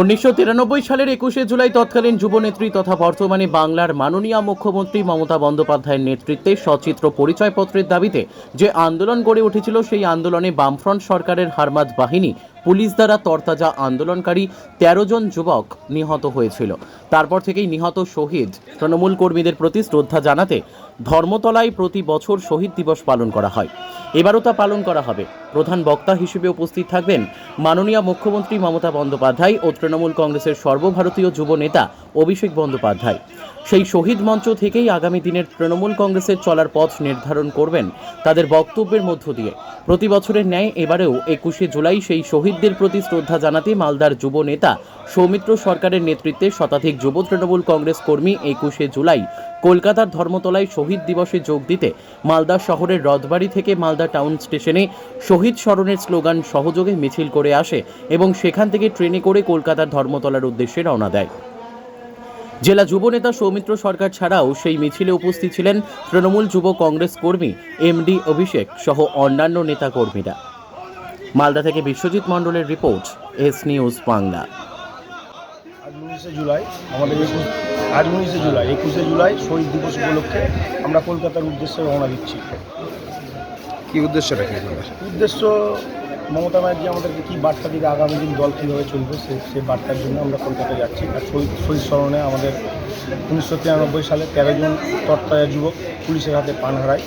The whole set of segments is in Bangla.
উনিশশো তিরানব্বই সালের একুশে জুলাই তৎকালীন যুবনেত্রী তথা বর্তমানে বাংলার মাননীয় মুখ্যমন্ত্রী মমতা বন্দ্যোপাধ্যায়ের নেতৃত্বে সচিত্র পরিচয়পত্রের দাবিতে যে আন্দোলন গড়ে উঠেছিল, সেই আন্দোলনে বামফ্রন্ট সরকারের হারমাদ বাহিনী, পুলিশ দ্বারা তরতাজা আন্দোলনকারী তেরো জন যুবক নিহত হয়েছিল। তারপর থেকেই নিহত শহীদ তৃণমূল কর্মীদের প্রতি শ্রদ্ধা জানাতে ধর্মতলায় প্রতি বছর শহীদ দিবস পালন করা হয়। এবারও তা পালন করা হবে। প্রধান বক্তা হিসেবে উপস্থিত থাকবেন মাননীয় মুখ্যমন্ত্রী মমতা বন্দ্যোপাধ্যায় ও তৃণমূল কংগ্রেসের সর্বভারতীয় যুব নেতা অভিষেক বন্দ্যোপাধ্যায়। সেই শহীদ মঞ্চ থেকেই আগামী দিনের তৃণমূল কংগ্রেসের চলার পথ নির্ধারণ করবেন তাদের বক্তব্যের মধ্য দিয়ে। প্রতি বছরের ন্যায় এবারেও একুশে জুলাই সেই শহীদদের প্রতি শ্রদ্ধা জানাতে মালদার যুব নেতা সৌমিত্র সরকারের নেতৃত্বে শতাধিক যুব তৃণমূল কংগ্রেস কর্মী একুশে জুলাই কলকাতার ধর্মতলায় শহীদ দিবসে যোগ দিতে মালদা শহরের রথবাড়ি থেকে মালদা টাউন স্টেশনে শহীদ স্মরণের স্লোগান, সহযোগে মিছিল করে আসে এবং সেখান থেকে ট্রেনে করে কলকাতার ধর্মতলার উদ্দেশ্যে রওনা দেয়। জেলা যুবনেতা সৌমিত্র সরকার ছাড়াও সেই মিছিলে উপস্থিত ছিলেন তৃণমূল যুব কংগ্রেস কর্মী এমডি অভিষেক সহ অন্যান্য নেতা কর্মীরা মালদা থেকে বিশ্বজিৎ মণ্ডলের রিপোর্ট, এস নিউজ বাংলা। উনিশে জুলাই, আমাদের একুশ, আজ উনিশে জুলাই, একুশে জুলাই শহীদ দিবস উপলক্ষে আমরা কলকাতার উদ্দেশ্যে রওনা দিচ্ছি। কি উদ্দেশ্য আপনাদের? উদ্দেশ্য মমতা ব্যানার্জি আমাদেরকে কী বার্তা দিবে আগামী দিন দল কীভাবে চলবে সে সে বার্তার জন্য আমরা কলকাতা যাচ্ছি। আর শহীদ স্মরণে আমাদের উনিশশো তিরানব্বই সালে তেরো জন তত্ত্বায় যুবক পুলিশের হাতে পান হারায়।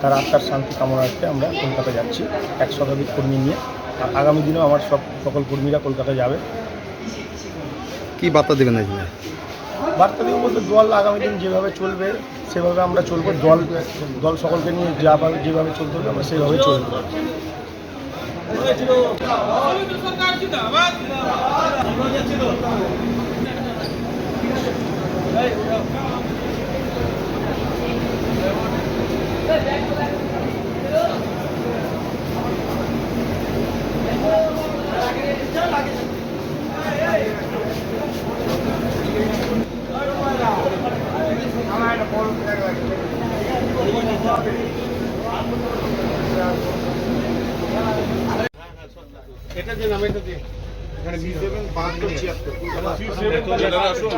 তার আত্মার শান্তি কামনার্থে আমরা কলকাতা যাচ্ছি এক শতাধিক কর্মী নিয়ে। আর আগামী দিনেও আমার সব সকল কর্মীরা কলকাতা যাবে। কি বার্তা দেবেন বার্তাদের বলতে দল আগামী দিন যেভাবে চলবে, সেভাবে আমরা চলবো। দল দল সকলকে নিয়ে যা যেভাবে চলতে হবে, আমরা সেভাবে চলবো। এটা দিন আমি এটা দিই এখানে বিশ দেবেন বাহাত্তর ছিয়াত্তর। আসুন